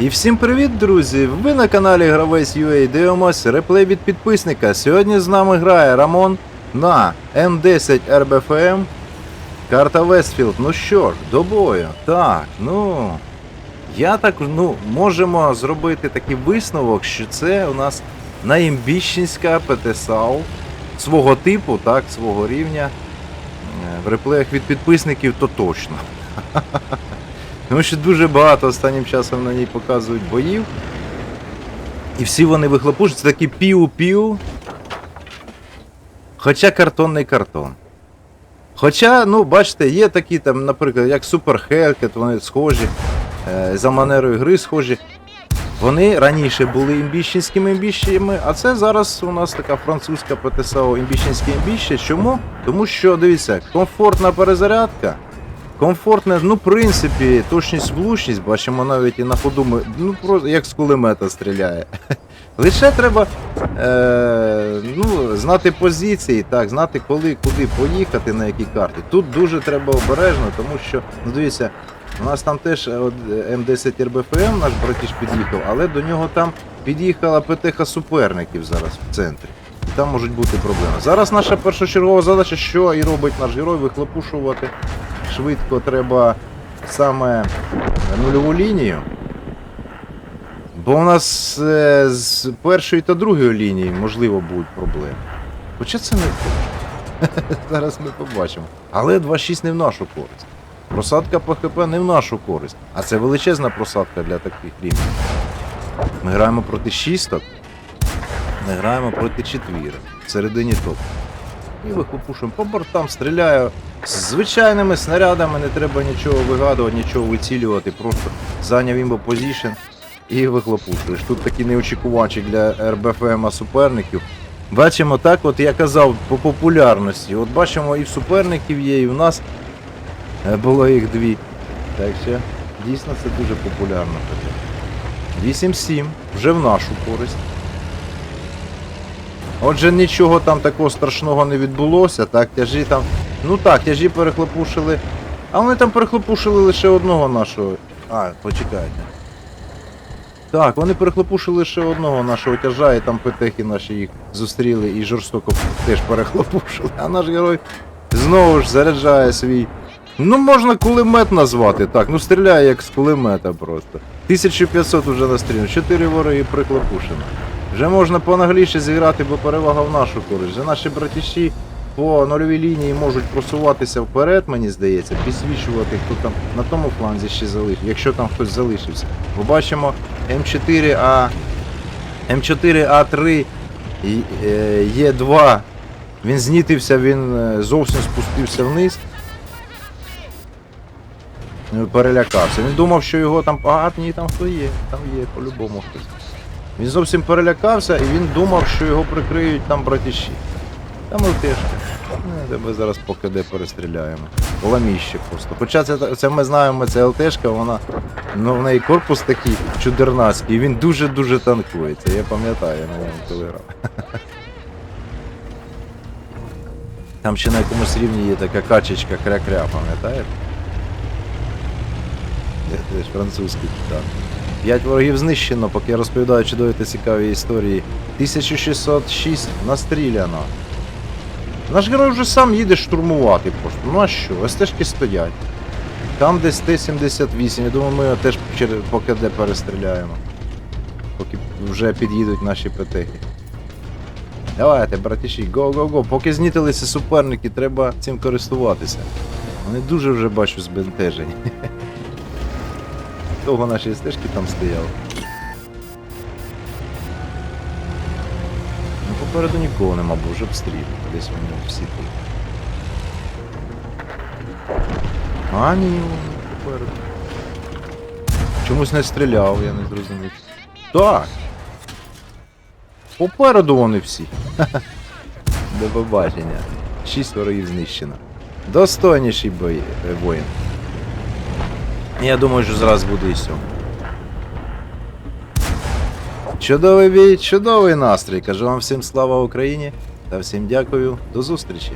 І всім привіт, друзі! Ви на каналі Гравець UA дивимось реплей від підписника. Сьогодні з нами грає Рамон на М10 RBFM. Карта Вестфілд. Ну що ж, до бою. Так, ну. Я так, ну, можемо зробити такий висновок, що це у нас найімбіщенська ПТСАУ свого типу, так, свого рівня. Е, В реплеях від підписників то точно. Тому що дуже багато останнім часом на ній показують боїв. І всі вони вихлопушують. Такі піу-піу. Хоча картонний картон. Хоча, ну, бачите, є такі там, наприклад, як Super Hellcat, вони схожі, е, за манерою гри схожі. Вони раніше були імбіщенськими імбіщами, а це зараз у нас така французька ПТСАО імбіщенське імбіще. Чому? Тому що, дивіться, комфортна перезарядка. Комфортне, ну, в принципі, точність влучність, бачимо навіть і на ходу, ми, ну, просто як з кулемета стріляє. Лише треба е, ну, знати позиції, так, знати, коли, куди поїхати, на якій карті. Тут дуже треба обережно, тому що, ну дивіться, у нас там теж е, е, М10 РБФМ, наш братіш під'їхав, але до нього там під'їхала ПТХ суперників зараз в центрі. І там можуть бути проблеми. Зараз наша першочергова задача, що і робить наш герой, вихлопушувати швидко треба саме нульову лінію. Бо у нас е, з першої та другої лінії, можливо, будуть проблеми. Хоча це не. Зараз ми побачимо. Але 2.6 не в нашу користь. Просадка по ХП не в нашу користь. А це величезна просадка для таких рівнів. Ми граємо проти шісток, ми граємо проти четвірок. В середині топ. І вихлопушуємо по бортам, стріляю з звичайними снарядами, не треба нічого вигадувати, нічого вицілювати, просто зайняв імбо позішн і вихлопушуєш. Тут такий неочікуванчик для РБФМа суперників. Бачимо так, от я казав, по популярності. От бачимо і в суперників є, і в нас Е, було їх дві. Так що дійсно це дуже популярно. 8-7, вже в нашу користь. Отже, нічого там такого страшного не відбулося, так, тяжі там. Ну так, тяжі перехлопушили. А вони там перехлопушили лише одного нашого. А, почекайте. Так, вони перехлопушили лише одного нашого тяжа, і там петехи наші їх зустріли і жорстоко теж перехлопушили. А наш герой знову ж заряджає свій. Ну, можна кулемет назвати, так, ну стріляє як з кулемета просто. 1500 вже настріляно, 4 вороги прихлопушено. Вже можна понагліше зіграти, бо перевага в нашу користь. Вже наші братіші по нульовій лінії можуть просуватися вперед, мені здається, підсвічувати, хто там на тому фланзі ще залишився, якщо там хтось залишився. Бо бачимо М4А, М4А3 і, е, Є2. Він знітився, він е, зовсім спустився вниз. Перелякався. Він думав, що його там. А, ні, там хто є, там є, по-любому хтось. Він зовсім перелякався і він думав, що його прикриють там братіші. Там ЛТшка. Ну, тебе зараз по КД перестріляємо. Ламіще просто. Хоча це, це ми знаємо, це ЛТшка, вона. Ну, в неї корпус такий чудернацький, він дуже-дуже танкується. Я пам'ятаю, на ньому коли. Там ще на якомусь рівні є така качечка кря-кря, пам'ятаєте? Французький так. П'ять ворогів знищено, поки я розповідаю чудові та цікаві історії. 1606 настріляно. Наш герой вже сам їде штурмувати просто. Ну а що? СТшки стоять. Там десь Т-78, я думаю, ми його теж через по КД перестріляємо. Поки вже під'їдуть наші ПТХи. Давайте, братіші, го-го-го. Поки знітилися суперники, треба цим користуватися. Вони дуже вже бачу збентежені. Довго наші стежки там стояли. Ну попереду нікого нема, бо вже обстріл. Десь вони всі тут. А, ні, попереду. Чомусь не стріляв, я не зрозумів. Так. Попереду вони всі. До побачення. Шість ворогів знищено. Достойніший бой... е, воїн. Я думаю, що зараз буде і все. Чудовий бій, чудовий настрій. Кажу вам всім слава Україні та всім дякую. До зустрічі.